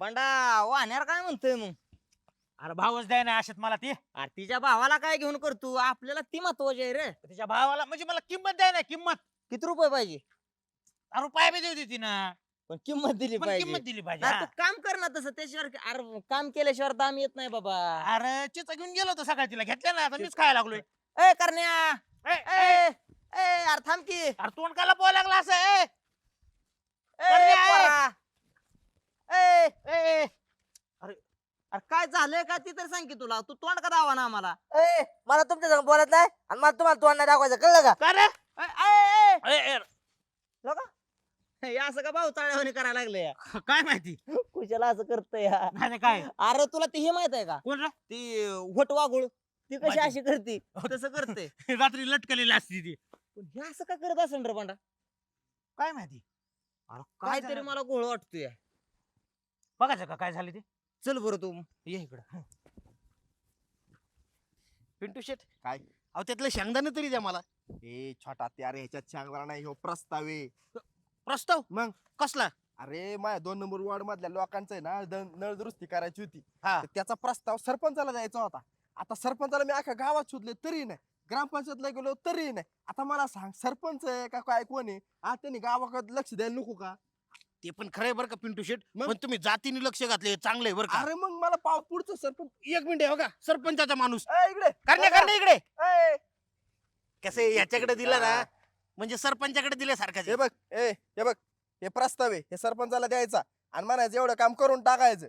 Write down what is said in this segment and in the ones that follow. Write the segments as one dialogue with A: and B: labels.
A: बंडा वाहण्यार काय म्हणतोय मग?
B: अरे भावच द्याय ना अशात मला ती.
A: अरे तिच्या भावाला काय घेऊन करतो आपल्याला ती महत्वाची आहे रे.
B: तिच्या भावाला म्हणजे मला किंमत द्याय ना किंमत.
A: किती रुपये पाहिजे?
B: अरे रुपया बी देऊ ना
A: पण किंमत दिली
B: पण
A: पाहिजे.
B: किंमत दिली पाहिजे
A: नाही,
B: हा.
A: तू काम कर ना तसं त्याच्यावर अरे काम केल्याशिवाय दाम येत नाही बाबा.
B: अरे चिचा घेऊन गेलो होतो सकाळी तिला घेतल्या ना आता मीच खायला लागलोय.
A: ए करण्या.
B: ए, ए,
A: ए. ए अरे थांब की. ए,
B: अरे तोंड काला बोलायला लागला असं ए, करण्या, ए.
A: पोरा. ए
B: ए, ए,
A: अरे काय झालंय? का ती तर सांग की तुला. तू तोंड का दावा ना आम्हाला?
C: ए मला तुमच्या संग बोलत नाही आणि मला तुम्हाला तोंड नाही दाखवायचं. कळलं का?
B: का रे?
A: ए, ए, ए,
B: ए, ए,
A: हे असं का भाऊ चाळ्यावानी करायला लागले?
B: काय माहिती?
A: कुशाला असं करतय या
B: नाही नाही, काय?
A: अरे तुला ती हे माहीत आहे का?
B: कोण रे?
A: ती होट वागुळ ती कशी
B: माझी.
A: अशी करते? तसं करते.
B: रात्री लटकलेली असती ती.
A: पण हे असं का करत असेल रे बंडा
B: काय माहिती?
A: अरे काहीतरी
B: झालं?
A: मला घोळ वाटतोय.
B: बघायचं का? काय झाली ते?
A: चल बरं तू
B: ये इकडं.
D: पिंटू शेट काय? अहो त्यातलं शेंगदाणा तरी द्या मला. ए छोटा ते अरे ह्याच्यात शेंगदाणा नाही हो प्रस्ताव आहे
B: प्रस्ताव?
D: मग?
B: कसला?
D: अरे माझ्या दोन नंबर वॉर्ड मधल्या लोकांचं आहे ना द- नळ दुरुस्ती करायची होती.
B: हा.
D: तर त्याचा प्रस्ताव सरपंचाला द्यायचा होता. आता सरपंचाला मी अख्या गावात शोधले तरी नाही. ग्रामपंचायतला गेलो तरी नाही. आता मला सांग सरपंच आहे का काय कोण आहे? हा त्यांनी गावाकडे लक्ष द्यायला नको का?
B: ते पण खरंय बरं का पिंटू शेट
D: मग?
B: पण तुम्ही जातीने लक्ष घातले चांगले बरं का?
D: अरे मग मला पाव पुढचं सरपंच.
B: एक मिनिट आहे, हो का? सरपंचाचा माणूस.
D: ए, इकडे.
B: करण्या करण्या इकडे.
D: ए,
B: कसे याच्याकडे दिलं ना म्हणजे सरपंचाकडे
D: हे
B: दिल्यासारखं
D: बघ ए हे बघ हे प्रस्ताव आहे हे सरपंचाला द्यायचा. आणि म्हणायचं एवढं काम करून टाकायचं.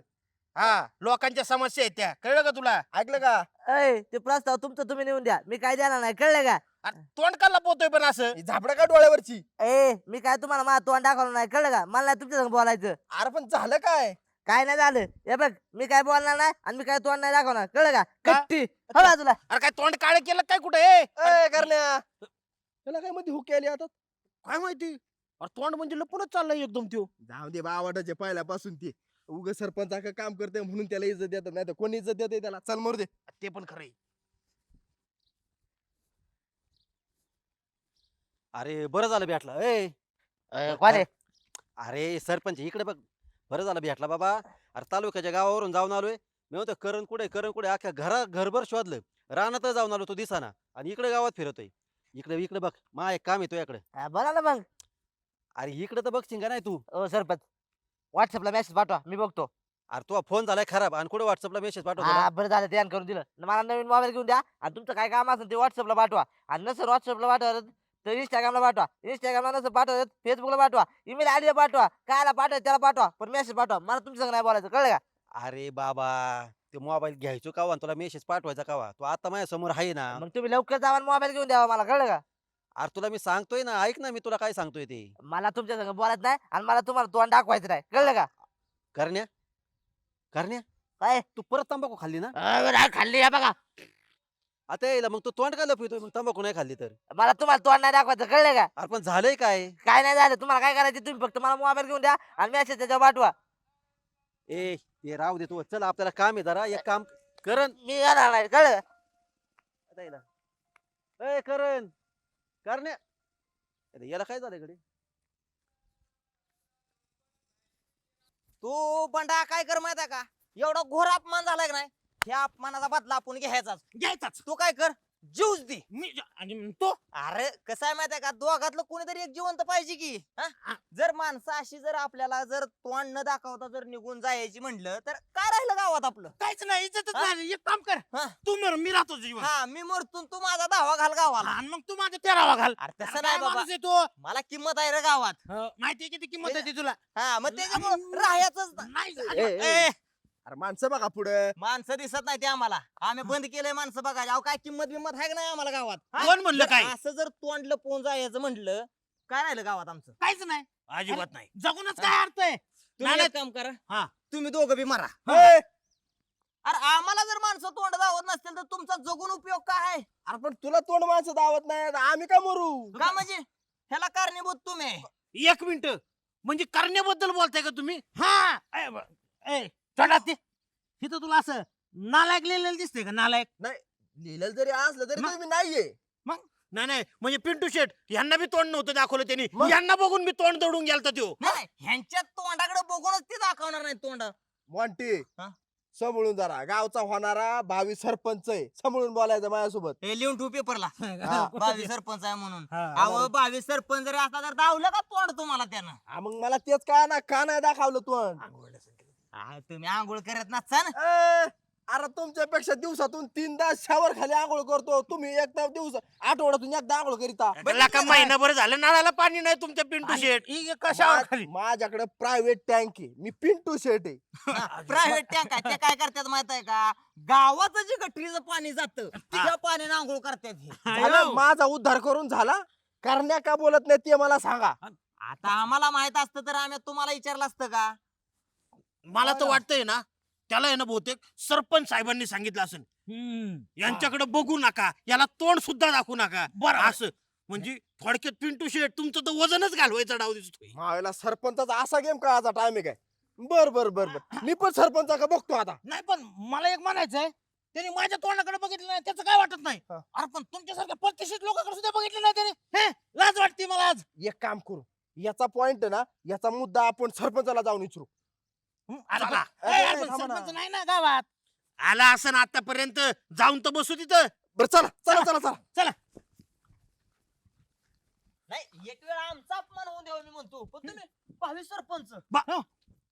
B: हा लोकांच्या समस्या आहेत त्या. कळलं का तुला?
D: ऐकलं का?
C: ए ते प्रस्ताव तुमचं तुम्ही नेऊन द्या. मी काय देणार नाही कळलं का?
B: अरे तोंड काला पोहतोय पण असं?
D: झापडं का डोळ्यावरची?
C: ए मी काय तुम्हाला माझं तोंड दाखवलं नाही कळलं का? मला नाही तुमच्या संग बोलायचं.
D: अरे पण झालं काय?
C: काय नाही झालं. हे बघ मी काय बोलणार नाही आणि मी काय तोंड नाही दाखवणार कळलं का?
B: का?
C: कट्टी. हो बाजूला.
B: अरे काय तोंड काळे केलं काय कुठे? ए
D: ए करण्या त्याला काय मध्ये हुकी आली आता?
B: काय माहिती? अरे तोंड म्हणजे लपूनच चाललंय एकदम त्यो.
D: जाऊ दे बावटाचे पहिल्यापासून ते. उग सरपंच का काम करते म्हणून त्याला इज्जत देतात नाही तर कोणी इज्जत देते त्याला? चल मरू दे.
B: ते पण खरंय
E: अरे बरं झालं भेटला. ए
C: कोण आहे?
E: अरे सरपंच इकडे बघ. बरं झालं भेटला बाबा. अरे तालुक्याच्या गावावरून जाऊन आलोय. मी म्हणतो करण कुठे करण कुठे अख्ख्या घरा घरभर शोधलं. रानात जाऊन आलो तो दिसाना. आणि इकडे गावात फिरतोय. इकडे इकडे बघ. मा एक काम येतो इकडे
C: हा, बोला ना मग.
E: अरे इकडे तर बघशील का नाही तू?
C: ओ सरपंच. व्हॉट्सअपला मेसेज पाठवा. मी बघतो.
E: अरे तुझा फोन झालाय खराब. आणि कुठे व्हॉट्सअपला मेसेज पाठवतो
C: हा? बरं झालं. ध्यान करून दिलं. न मला नवीन मोबाईल घेऊन द्या. आणि तुमचं काय काम असेल ते व्हॉट्सअपला पाठवा. आणि नसेल व्हॉट्सअपला पाठवा तर इंस्टाग्रामला पाठवा. इंस्टाग्रामला नसेल पाठवत फेसबुकला पाठवा. ईमेल आयडी पाठवा. कायला पाठवा त्याला पाठवा. पण मेसेज पाठवा. मला तुमच्या संग नाही बोलायचं. कळलं का?
E: अरे बाबा ते मोबाईल घ्यायचो कावा तुला मेसेज पाठवायचा कावा? तू आता माझ्यासमोर आहे ना.
C: मग तुम्ही लवकर जावा मोबाईल घेऊन द्यावा मला. कळलं का?
E: अरे तुला मी सांगतोय ना. ऐक ना मी तुला काय सांगतोय ते.
C: मला तुमच्या संग बोलायचं नाही आणि मला तुम्हाला तोंड दाखवायचं नाही. कळलं का?
E: करण्या. करण्या.
C: काय?
E: तू परत तंबाखू खाल्ली ना?
C: अं, खाल्ली या बघा.
E: आता यायला मग तू तोंड काय लपवितोय? मग तंबाखू नाही खाल्ली तर.
C: मला तुम्हाला तोंड नाही दाखवायचं कळलं का?
E: अरे पण झालंय काय?
C: काय नाही झालं. तुम्हाला काय करायचं? तुम्ही फक्त मला मोबाईल घेऊन द्या आणि मेसेज त्याच्यावर पाठवा.
E: ए ते राहू दे तू. चल आपल्याला काम आहे जरा. एक काम करण
C: मी येणार नाही कळलं? का?
E: आता याला. ए करण करण्या अरे याला काय झालं कडे
A: तू बंडा काय कर माहिती आहे का? एवढा घोर अपमान झालाय का नाही? ह्या अपमानाचा बदला आपण घ्यायचाच.
B: घ्यायचाच.
A: तू काय कर? जीवच दे.
B: मी आणि तो?
A: अरे कसं आहे माहिती आहे का? दोघातलं कोणीतरी एक जिवंत पाहिजे की हा? जर माणसं अशी जर आपल्याला जर तोंड न दाखवता जर निघून जायची म्हणलं तर काय राहिलं गावात आपलं?
B: काहीच नाही इज्जतच
A: हा?
B: नाही एक काम कर.
A: हा.
B: तू मर मी राहतो जीवन.
A: हा मी मरतून तू माझा धावा घाल गावाला.
B: आणि मग तू माझा तेरावा घाल.
A: अरे तसं नाही बाबा.
B: तो?
A: मला किंमत आहे रे गावात.
B: माहितीये किती किंमत आहे ती तुला?
A: हा मग त्याच्यामुळे
B: आम्ही-
A: राहायचंच
B: नाही
D: ए,
B: झालं.
D: ए,
A: ए,
D: अरे माणसं बघा पुढे.
A: माणसं दिसत नाही ते आम्हाला. आम्ही बंद केलंय माणसं बघा. अहो काय किंमत बिंमत आहे का नाही आम्हाला गावात? हा?
B: कोण म्हणलं काय?
A: असं जर तोंड लपवून जायचं म्हणलं काय राहिलं गावात आमचं?
B: काहीच नाही. अजिबात नाही. जगूनच काय अर्थ आहे?
A: तुम्ही एक काम करा.
B: हा.
A: तुम्ही दोघं बी मारा.
D: ए,
A: अरे आम्हाला जर माणसं तोंड दावत नसतील तर तुमचा जगून उपयोग काय आहे?
D: अरे पण तुला तोंड माणसं दावत नाही आता आम्ही का मरू?
A: का म्हणजे? ह्याला कारणीभूत तुम्ही.
B: एक मिनिट. म्हणजे करण्याबद्दल बोलताय का तुम्ही? हा. ए, ब- ए चढा ते. इथं तुला असं नालायक लिहिलेलं दिसतंय का नालायक?
D: लिहिलं जरी असलं तरी
B: मग?
D: तुम्ही नाहीये.
B: नाही नाही म्हणजे पिंटू शेट यांना बी तोंड नव्हतं दाखवलं त्यांनी.
D: मग?
B: यांना बघून मी तोंड दडून गेलता त्यो.
A: नाही ह्यांच्या तोंडाकडे बघूनच ते दाखवणार नाही तोंड.
D: मॉन्टी
A: हा?
D: समळून जरा गावचा होणारा भावी सरपंच आहे. समळून बोलायचं माझ्यासोबत.
A: हे लिहून ठेव पेपरला.
D: हा.
A: बावीस सरपंच आहे म्हणून. अहो बावीस सरपंच जरी असता तर दावलं का तोंड तुम्हाला त्यानं?
D: हा, मग मला तेच का ना का नाही दाखवलं तू
A: तुम्ही आंघोळ करत नसता ना.
D: अरे तुमच्यापेक्षा दिवसातून तीनदा शावर खाली आंघोळ करतो. तुम्ही एकदा दिवस आठवड्यातून एकदा आंघोळ करीता.
B: त्याला का महिनाभर झालं नळाला पाणी नाही तुमच्या पिंटू शेट ही कशावर
D: मा-
B: खाली.
D: माझ्याकडे प्रायव्हेट टँक आहे. मी पिंटू शेट आहे.
A: प्रायव्हेट टँक आहे. ते काय करतात माहीत आहे का? गावाचं जे गटरीचं पाणी जातं त्या पाण्याने आंघोळ करतात हे.
D: झालं? माझा उद्धार करून झाला? करण्या का बोलत नाही ते मला सांगा.
A: आता आम्हाला माहीत असतं तर आम्ही तुम्हाला विचारलं असतं का?
B: मला तर
D: हा.
B: वाटतंय ना त्याला आहे ना बहुतेक सरपंच साहेबांनी सांगितलं असेल. यांच्याकडे बघू नका याला तोंड सुद्धा दाखवू नका. बरं. असं. म्हणजे थोडक्यात पिंटू शेट तुमचं तर वजनच घालवायचं डाव दिसतोय.
D: मावेला सरपंचाचा असा गेम काळाचा टाइम आहे काय? बर बर बर बर. मी पण सरपंचा का बघतो आता.
B: नाही पण मला एक म्हणायचंय त्यांनी माझ्या तोंडाकडे बघितलं नाही त्याचं काय वाटत नाही?
D: हा.
B: अरे पण तुमच्यासारख्या प्रतिष्ठित लोकांकडे सुद्धा बघितलं नाही त्याने. हे, लाज वाटते मला आज.
D: एक काम करू. याचा पॉइंट ना याचा मुद्दा आपण सरपंचाला जाऊन विचारू.
B: हं, ए,
D: नाही, थांबा ना.
B: सरपंच नाही ना गावात. आला असं ना आतापर्यंत जाऊन तर बसू तिथं.
D: बर चला चला चला. चला
A: नाही एक वेळ आमचा अपमान होऊन द्यावा मी म्हणतो. पण तुम्ही भावी सरपंच.
B: बा- हं,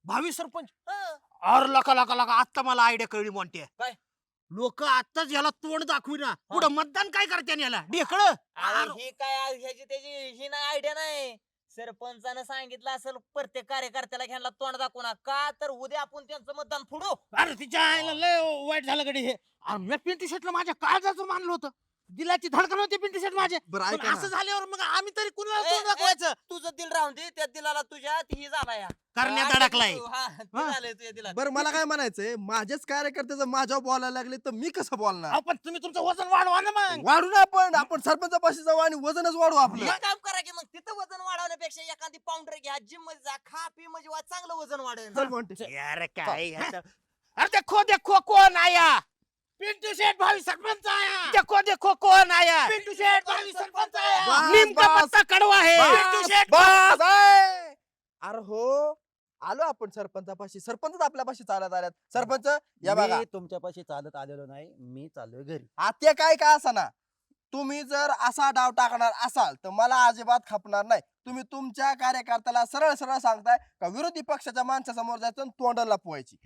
B: भावी सरपंच?
A: हं.
B: अरे लका लका लका आता मला आयडिया कळली म्हणते
A: काय?
B: लोक आताच याला तोंड दाखविना पुढे मतदान काय करते याला? ढेकळ?
A: अरे ही काय ह्याची त्याची ही नाही आयडिया नाही. सरपंचानं सांगितलं असेल प्रत्येक कार्यकर्त्याला घ्यायला तोंड दाखवू ना का तर उद्या आपण त्यांचं मतदान फोडू?
B: अरे तिच्या आईला लय वाईट झालं कडे हे. अरे मी पिंटी शेटला माझ्या काळजाचं मानलं होतं. दिलाची धडकन होती पिंटू शेट माझे.
D: बरं
B: पण
D: ऐका
B: असं
D: ना.
B: झाल्यावर मग आम्ही तरी कुणाला
A: ए,
B: तोंड
A: ए,
B: दाखवायचं?
A: तुझं दिल राहून दे त्या दिलाला तुझ्या ही झाला या
B: करण्यात
A: हा,
B: अडकलाय
A: तू- हा, ते
B: हा.
A: झालंय तुझ्या दिलात.
D: बरं मला काय म्हणायचंय? माझेच कार्यकर्ते जर माझ्यावर बोलायला लागले तर मी कसं बोलणार?
B: अहो, पण तुम्ही तुमचं वजन वाढवा ना मग.
D: वाढू ना आपण. आपण सरपंचापाशी जाऊ आणि वजनच वाढू आपलं.
A: काम करा की मग तिथं वजन वाढवण्यापेक्षा एखादी पाऊंडर घ्या जिममध्ये जा खा पी म्हणजे वा चांगलं वजन वाढेल.
D: चल म्हणते
B: यार काय याचं- अरे देखो देखो कोण आया पिंटू शेठ भावी सरपंच आया देखो देखो कोण आया पिंटू शेठ भावी सरपंच आया
D: बस, बस.
B: पत्ता कडवा है पिंटू शेठ
D: बस! अरे हो आलो आपण सरपंचापाशी. सरपंच आपल्यापाशी चालत आल्यात. सरपंच या बघा.
E: मी तुमच्यापाशी चालत आलेलो नाही मी चाललोय घरी.
D: आ, ते काय काय ना तुम्ही जर असा डाव टाकणार असाल तर मला अजिबात खपणार नाही. तुम्ही तुमच्या कार्यकर्त्याला सरळ सरळ सांगताय का विरोधी पक्षाच्या माणसासमोर जायचं आणि तोंड लपवायची?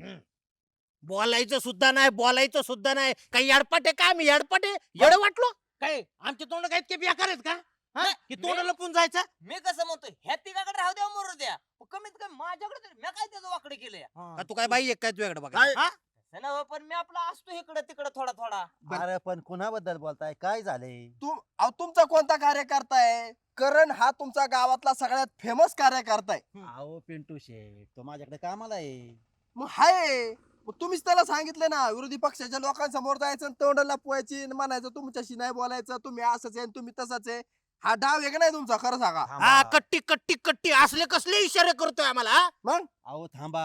B: बोलायचं सुद्धा नाही बोलायचं सुद्धा नाही. काही येडपाटे काय मी येडपाटे? येड वाटलो? काय? आमचे तोंड काय इतके बेकार आहेत का? हा?
A: नाही,
B: की तोंड
A: मी-
B: लपून जायचं?
A: मी कसं म्हणतोय ह्या तिघाकडे राहू द्या मरू द्या. कमीत कमी माझ्याकडे तरी मी काय त्याचं वाकडे केलंय?
B: का तू काय बाई एक काय तुझ्याकडे बघा
D: काय?
B: हा?
A: तसं नव्ह, पण मी आपला असतो इकडे तिकडे थोडा थोडा.
D: बरं.
E: अरे पण कुणाबद्दल बोलताय? काय झालंय
D: तुम अहो, तुमचा कोणता कार्यकर्ता आहे करण हा तुमचा गावातला सगळ्यात फेमस कार्यकर्ता आहे
E: अहो पिंटू शेठ तो माझ्याकडे कामाला आहे.
D: मग हाय. मग तुम्हीच त्याला सांगितलं ना विरोधी पक्षाच्या लोकांसमोर जायचं आणि तोंड लपवायची आणि म्हणायचं तुमच्याशी नाही बोलायचं तुम्ही असंच आहे आणि तुम्ही तसंच आहे. हा डाव आहे का नाही तुमचा? खरं सांगा.
B: हा
E: थांबा.
B: कट्टी कट्टी कट्टी. असले कसले इशारे करतोय आम्हाला हा?
D: मग?
E: अहो थांबा.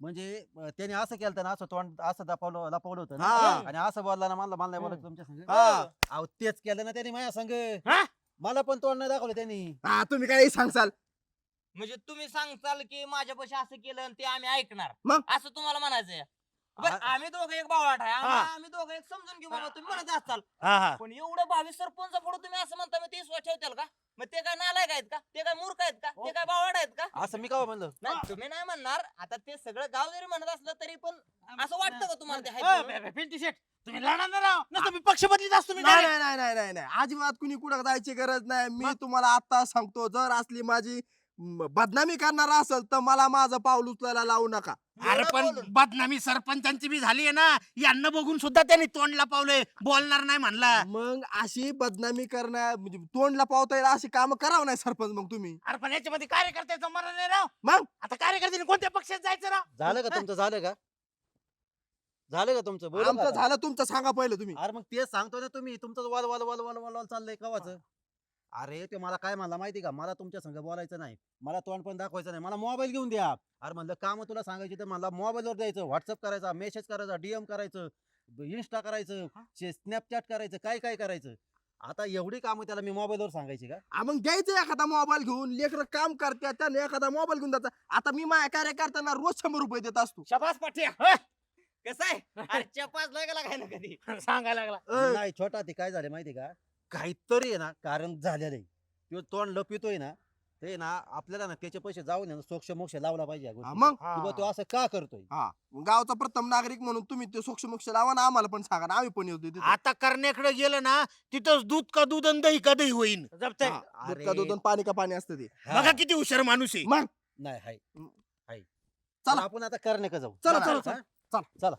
E: म्हणजे अं, त्याने असं केलं ना असं तोंड असं लपवलं लपवलं होतं
D: हा.
E: ना आणि असं बोलला ना मला मला नाही बोलायचं तुमच्या संग.
D: हा.
E: अहो तेच केलं ना त्याने माझ्या संग.
B: हा?
E: मला पण तोंड नाही दाखवलं त्यांनी.
D: हा तुम्ही काही सांगसाल.
A: म्हणजे तुम्ही सांगताल की माझ्यापाशी असं केलं आणि ते आम्ही ऐकणार.
D: मग?
A: असं तुम्हाला म्हणायचंय. बरं
E: आ-
A: आम्ही दोघं एक बावळाट आहे आम्ही-
B: हा.
A: आम्ही दोघं एक समजून घेऊ बाबा तुम्ही म्हणत असाल
B: हा हा.
A: पण एवढं भावी सरपंच पुढे तुम्ही असं म्हणता मग ते स्वच्छ ठेवताल का? मग ते काय नालायक आहेत का? ते काय मूर्ख आहेत का? ते काय बावळ आहेत का?
E: असं मी का म्हणलं?
A: नाही तुम्ही नाही म्हणणार. आता ते सगळं गाव जरी म्हणत असलं तरी पण असं वाटतं का तुम्हाला ते हाय
B: पिंटू तुम्ही लढणार ना राव. नसतं मी पक्ष बदलीत असतो मी
D: नाही
B: direct.
D: नाही नाही नाही नाही. नाही अजिबात कुणी कुठं जायची गरज नाही. मी तुम्हाला आता सांगतो जर असली माझी म, बदनामी करणारा असेल तर मला माझं पाऊल उचलायला लावू नका.
B: अरे पण. बदनामी सरपंचांची बी झाली आहे ना यांना बघून सुद्धा त्यांनी तोंडला पावलंय बोलणार नाही म्हणला.
D: मग अशी बदनामी करण्या म्हणजे तोंडला पावता येईल अशी काम करावं नाही सरपंच मग तुम्ही.
B: अरे पण याच्यामध्ये कार्यकर्त्याचं मरण आहे राव.
D: मग?
B: आता कार्यकर्त्याने कोणत्या पक्षात जायचं राव?
E: झालं का तुमचं झालं का? झालं का तुमचं? बोला
D: आमचं झालं तुमचं सांगा पहिलं तुम्ही.
E: अरे मग तेच सांगतो ना तुम्ही. तुमचं वाल वाल वाल वाल वाल वाल चाललंय कवाच? अरे ते मला काय म्हणला माहिती का? मला तुमच्या संग बोलायचं नाही. मला तोंड पण दाखवायचं नाही. मला मोबाईल घेऊन द्या. अरे म्हणलं काम तुला सांगायची तर मला मोबाईलवर द्यायचं व्हॉट्सअप करायचा मेसेज करायचा डीएम करायचं इन्स्टा करायचं स्नॅपचॅट करायचं काय काय करायचं? आता एवढी कामं त्याला मी मोबाईलवर सांगायची का?
D: आ, मग घ्यायचं एखादा मोबाईल घेऊन लेकर काम करते त्याने एखादा मोबाईल घेऊन द्यायचा. आता मी माझ्या कार्यकर्त्यांना रोज शंभर रुपये देत असतो.
B: शबास पाठ्या
A: कसं आहे? अरे चपास लागला काय ना कधी?
B: सांगायला लागला.
E: नाही छोटा ते काय झालं माहिती का? काहीतरी आहे ना कारण झालेलं आहे तो तोंड लपितोय ना ते ना आपल्याला ना त्याचे पैसे जाऊन आहे ना सोक्ष मोक्ष लावला पाहिजे या
D: हा. मग
E: की बुवा तो असं का करतोय
D: हा गावचा प्रथम नागरिक म्हणून तुम्ही ते सोक्ष मोक्ष लावा ना आम्हाला पण सांगा ना आम्ही पण येतो तिथे.
B: आता करण्याकडे गेलं ना तिथंच दूध का दूध आणि दही का दही होईन
D: हा, दूध का
E: अरे.
D: दूध आणि पाणी का पाणी असतं ते
E: हा.
B: बघा किती हुशार माणूस आहे
D: मग
E: नाही हाय. हाय
D: चला.
E: आपण आता करणे का जाऊ
D: चला,
E: चला,
D: चला? चला.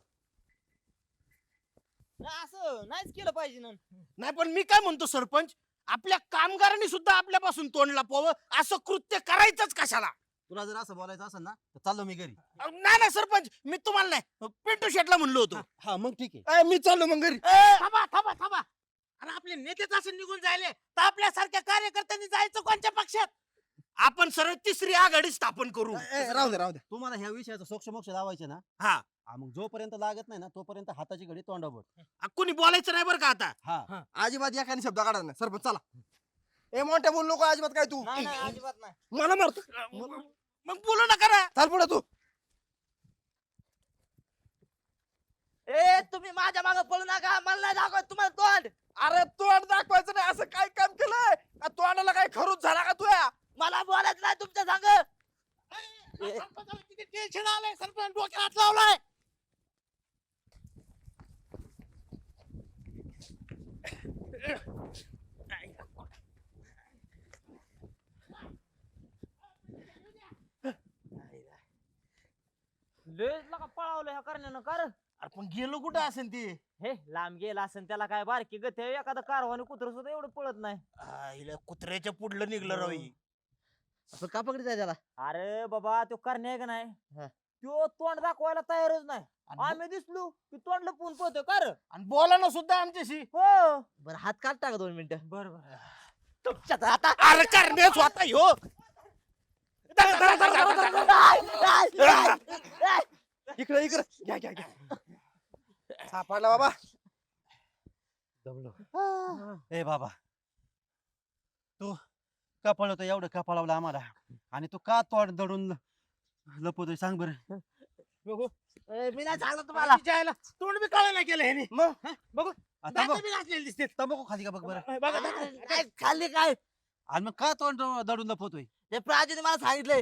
A: असं नाहीच केलं पाहिजे ना.
B: नाही पण मी काय म्हणतो सरपंच? आपल्या कामगारांनी सुद्धा आपल्यापासून तोंड लपवावं असं कृत्य करायचंच कशाला?
E: तुला जर असं बोलायचं असेल ना तर चाललो मी घरी.
B: अहो, नाही ना सरपंच मी तुम्हाला नाही पिंटू शेटला म्हणलो होतो.
E: हा मग ठीक आहे.
D: मी चाललो मग घरी.
B: ए, थांबा थांबा थांबा. अरे आपले नेतेच असं निघून जायले तर आपल्यासारख्या कार्यकर्त्यांनी जायचं कोणत्या पक्षात? आपण सरळ तिसरी आघाडी स्थापन करू.
D: राहू दे राहू दे.
E: तुम्हाला ह्या विषयाचं सोक्ष मोक्ष लावायचे ना
B: हा.
E: मग जोपर्यंत लागत नाही ना तोपर्यंत हाताची घडी तोंडावर.
B: आ, कोणी बोलायचं नाही बरं का आता?
E: हा.
D: अजिबात एखादी शब्द काढा नाही सरपंच चला. ए मोठ्या बोल नको अजिबात काय तू?
A: नाही नाही अजिबात नाही.
D: मला मारतो.
B: मग बोलू नका ना.
D: चाल पुढे तू.
C: ए तुम्ही माझ्या मागे पळू नका. मला नाही दाखवत तुम्हाला तोंड.
D: अरे तोंड दाखवायचं नाही असं काय काम केलंय? का तोंडाला काय खरूच झाला का तुया?
C: मला बोलायचं नाही तुमच्या संग.
B: टेन्शन आलंय? सरपंच डोक्यात लावलाय.
A: लयच लका पळावलं ह्या करण्यानं कर.
B: अरे पण गेलो कुठं असेल ते?
A: हे लांब गेला असेल त्याला काय बारकी गती एखादा कारवानी कुत्र सुद्धा एवढं पळत नाही.
B: कुत्र्याच्या पुढलं निघलं राव ही.
C: आपण का पकडीत आहे त्याला?
A: अरे बाबा तो करणे आहे का नाही?
C: हा.
A: तो तोंड दाखवायला तयारच नाही. आम्ही दिसलो की तोंड लपून पळतो कर
B: आणि बोला ना सुद्धा आमच्याशी.
A: हो.
C: बरं हात काढ टाका दोन मिनिटं.
A: बर बर.
C: तुमच्यात आता
B: अरे करणे स्वतः ह्यो धरा, धरा, धरा, धरा, धरा, धरा.
D: इकडे इकडे. घ्या घ्या घ्या. सापडला बाबा.
E: दमलो. ए बाबा. तू का पळवतो एवढं का पळवलं आम्हाला. आणि तू का तोंड दडून लपवतोय सांग बरं.
C: ए, मी नाही सांगलं तुम्हाला.
B: आईला तोंड बी काळं नाही केलं ह्याने.
D: मग?
B: बघू.
E: आ,
B: दातं
E: तंबाखू
B: बी दिसते
E: तंबाखू खाली का बघ बरं?
B: बघा. दातं.
C: काय खाल्ली काय?
E: आणि मग का तोंड दडून लपवतोय?
C: ते प्राजूने मला सांगितलंय.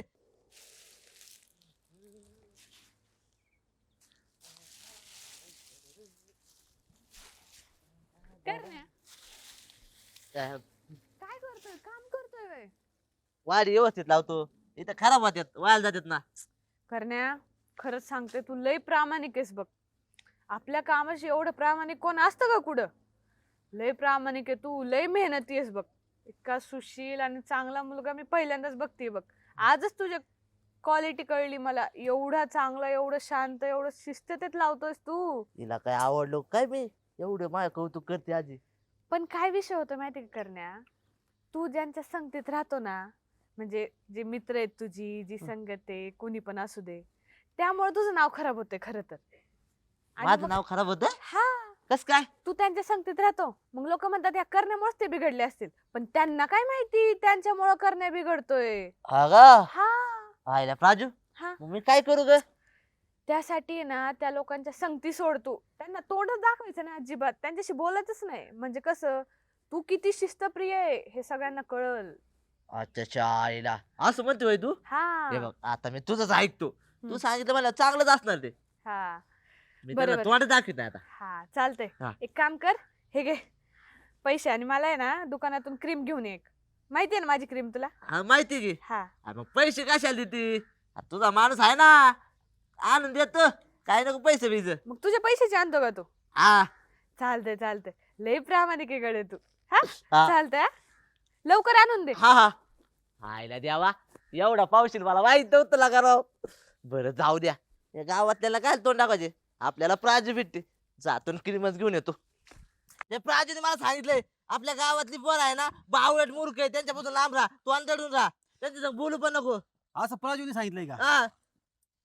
F: करण्या
C: काय?
F: काय करतोय? काम करतोय.
C: वाढ व्यवस्थित लावतो. इथं खराब होत्यात वाया जातात ना.
F: करण्या. खरंच सांगते तू लय प्रामाणिक आहेस बघ. आपल्या कामाशी एवढं प्रामाणिक कोण असतं का कुठं? लय प्रामाणिक आहे तू लय मेहनती आहेस बघ. इतका सुशील आणि चांगला मुलगा मी पहिल्यांदाच बघते बघ. आजच तुझ्या क्वालिटी कळली मला. एवढा चांगला एवढं शांत एवढं शिस्ततेत लावतोयस तू.
C: तिला काय आवडलो काय मी? एवढं माझं कौतुक करते आजी.
F: पण काय विषय होतो माहिती का करण्या? तू ज्यांच्या संगतीत राहतो ना म्हणजे जे मित्र आहेत तुझी जी संगत आहे कोणी पण असू दे त्यामुळे तुझं नाव खराब होतंय खरं तर. आणि
C: माझं
F: मग-
C: नाव खराब होत?
F: हा.
C: कस काय?
F: तू त्यांच्या संगतीत राहतो. मग लोक म्हणतात या करण्यामुळेच ते बिघडले असतील. पण त्यांना काय माहिती? त्यांच्यामुळं करण्या बिघडतोय.
C: हा. आयला प्राजू
F: हा.
C: मग मी काय करू ग?
F: त्यासाठी ना त्या लोकांच्या संगती सोडतो त्यांना तोंडच दाखवायचं ना अजिबात. त्यांच्याशी बोलायचंच नाही. म्हणजे कसं? तू किती शिस्तप्रिय आहे हे सगळ्यांना कळल.
C: अच्छा अच्छा आईला असं म्हणतोय तू?
F: हा.
C: हे बघ आता मी तुझंच ऐकतो. तू. सांगितलं मला चांगलंच असणार ते.
F: हा.
C: मी
F: बरोबर.
C: त्याला तोंड दाखवित नाही आता.
F: हा चालतंय. एक काम कर हे घे. पैसे आणि मला आहे ना दुकानातून क्रीम घेऊन ये एक. माहितीये ना माझी क्रीम तुला?
C: हा माहिती की.
F: हा.
C: हा, मग पैसे कशाला देते? तुझा माणूस आहे ना आणून देतो. काय नको पैसे बीज
F: मग तुझ्या पैशाचे आणतो का तू?
C: हा.
F: चालतंय चालतंय. लय प्रामाणिक आहे गडे तू. हा?
C: हा.
F: चालतंय हा? लवकर आणून दे.
C: हा हा. आईला द्यावा एवढा पावशील मला माहीत नव्हतं लागा राव बरं जाऊ द्या. या गावातल्याला काय तोंड टाकायचे आपल्याला प्राजू भेटते. जातून क्रीमच घेऊन येतो. ते प्राजूने मला सांगितलंय आपल्या गावातली पोर आहे ना बावळट मूर्ख आहे त्यांच्यापासून लांब राहा तू अंतडून राहा. त्यांच्या बोलू पण नको.
E: असं प्राजूने सांगितलंय का?
C: हा.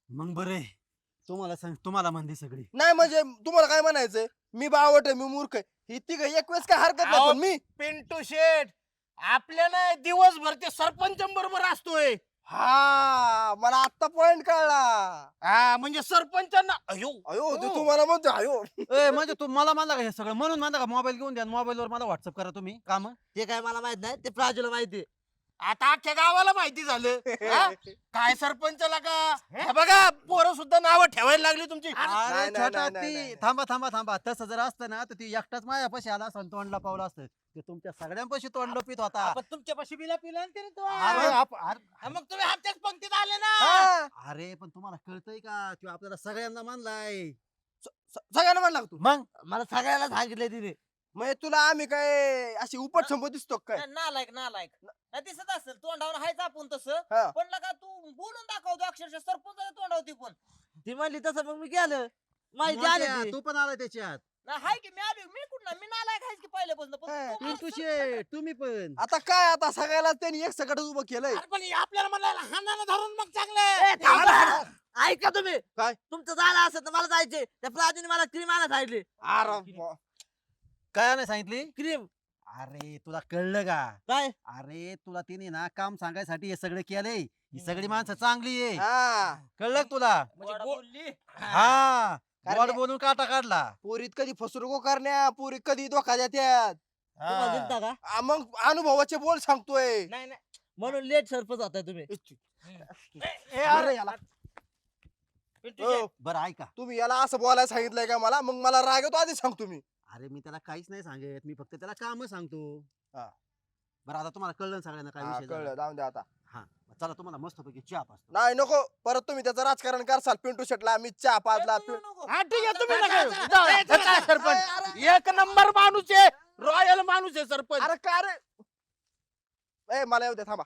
E: मग बरे तुम्हाला सांग तुम्हाला म्हणली सगळी.
D: नाही म्हणजे तुम्हाला काय म्हणायचंय? मी बावट आहे मी मूर्ख आहे. ही तिघ एक वेळेस काय हरकत नाही? पण मी
B: पिंटू शेठ आपल्या ना दिवसभर ते सरपंच बरोबर असतोय.
D: हा मला आत्ता पॉइंट कळला.
B: हा म्हणजे सरपंचांना अयो.
D: अयो ते
B: हो.
D: तुम्हाला म्हणतो अयो.
E: ए म्हणजे तू मला का हे सगळं? म्हणून म्हणता का मोबाईल घेऊन द्या मोबाईलवर मला व्हॉट्सअप करा तुम्ही काम?
C: ते काय मला माहीत नाही ते प्राजूला माहिती
B: आता अख्ख्या गावाला माहिती झालं. हा? काय सरपंचाला का? हे? बघा पोरं सुद्धा नावं ठेवायला लागली तुमची.
E: अरे
D: नाही, नाही,
E: छोटा
D: नाही,
E: ती
D: नाही.
E: थांबा थांबा थांबा. तसं जर असतं ना तर ती एकटाच माझ्यापाशी आला असं तोंडला पावला असतं. ते तुमच्या सगळ्यांपाशी तोंड पित होता.
B: आपण तुमच्या पाशी बिला पिला तो
E: अरे आप- अरे
B: हा, मग तुम्ही आमच्याच पंक्तीत आले ना.
D: हा.
E: अरे पण तुम्हाला कळतंय का? तो आपल्याला सगळ्यांना मानलाय.
D: सगळ्यांना म्हणला का तू?
E: मग?
C: मला सगळ्याला सांगितलंय तिने.
D: मग तुला आम्ही काय अशी उपट संपत दिसतो का काय?
A: नालायक नालायक. नाही दिसत असेल. तोंडावर हायच आपण तसं?
D: हा.
A: पण लगा तू बोलून दाखवतो अक्षरशः सरपंच तोंडावती पण.
C: ती म्हणली तसं मग मी केलं. माहिती आली ती.
E: तू पण आला त्याच्यात.
A: नाही हाय की मी आलो मी कुठं मी नालायक आहेच की पहिल्यापासून पण
D: हा.
A: तू मला
E: पिंटू
A: सरपंच-
E: शेठ तुम्ही पण.
D: आता काय आता सगळ्याला त्यांनी एक सकट उभं केलंय.
B: अरे पण हे आपल्याला म्हणायला हाणानं धरून मग
C: ए,
B: चांगलं
C: थांबा. ऐका तुम्ही.
D: काय?
C: तुमचं झालं असेल तर मला जायचे त्या प्राजूने मला क्रीम आणा सांगितली.
D: अरे.
E: काय नाही सांगितली?
C: क्रीम
E: अरे तुला कळलं का?
C: काय?
E: अरे तुला तिने ना काम सांगायसाठी हे सगळं केलंय. ही सगळी माणसं चांगली आहे.
D: हा.
E: कळलं का तुला?
A: म्हणजे
E: हा. गोड
D: हे-
E: बोलून काटा काढला.
D: पोरीत कधी फसवणूक करण्या पोरी कधी धोका देत्यात.
C: तुम्हाला
E: हा.
C: दिसता का?
D: आ, मग अनुभवाचे बोल सांगतोय.
A: नाही नाही.
C: म्हणून लेट सरपंच होता तुम्ही.
D: ए, अरे याला.
A: पिंटू
D: ओ,
A: शेट,
E: बरं ऐका.
D: तुम्ही याला असं बोलायला सांगितलंय का मला? मग मला राग येतो आधी सांगतो मी.
E: अरे मी त्याला काहीच नाही सांगत. मी फक्त त्याला काम सांगतो.
D: हा.
E: बरं आता तुम्हाला कळलं ना सगळ्यांना काय
D: हा,
E: विषय झाला?
D: कळलं. जाऊन द्या आता.
E: हा चला तुम्हाला मस्त पैकी चहा पाचतो
D: नाही नको. परत तुम्ही त्याचं राजकारण करसाल. पिंटू शेटला मी चहा पाजला.
B: हा ठीक आहे तुम्ही
A: चला,
B: नका
A: चला,
B: येऊ.
A: चला.
B: जा, जा, जा, सरपंच. एक नंबर माणूस आहे. रॉयल माणूस आहे सरपंच.
D: अरे काय रे? ए मला येऊ द्या थांबा.